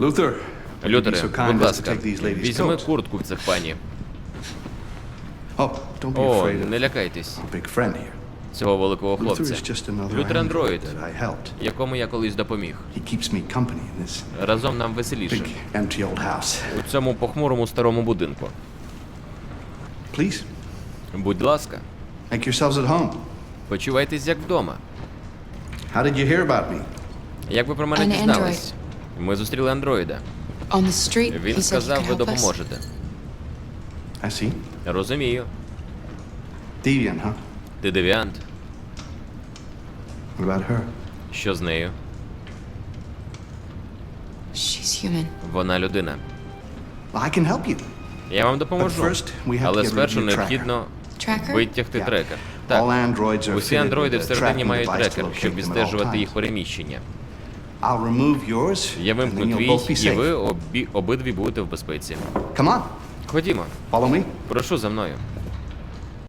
Лютере, будь ласка, візьми куртку в цих пані. Oh, don't be О, не лякайтесь our big friend here. цього великого хлопця. Лютер андроїд, that I helped. якому я колись допоміг. He keeps me company in this Разом нам веселіше. big empty old house. У цьому похмурому старому будинку. Будь ласка, почувайтесь як вдома. Як ви про мене дізнались? Ми зустріли андроїда. On the street, Він сказав, ви допоможете. I see. Розумію. Deviant, huh? Ти девіант. What about her? Що з нею? She's human. Вона людина. Well, I can help you. Я вам допоможу. But first we have to Але get rid of спершу tracker. необхідно Tracker? витягти Yeah. трекер. All Так. androids are Усі андроїди with a всередині tracking мають device to трекер, locate щоб them at all відстежувати їх times. переміщення. I'll remove yours, Я вимкну твій, і ви обі, обидві будете в безпеці. Come on, Ходімо, follow me. прошу за мною.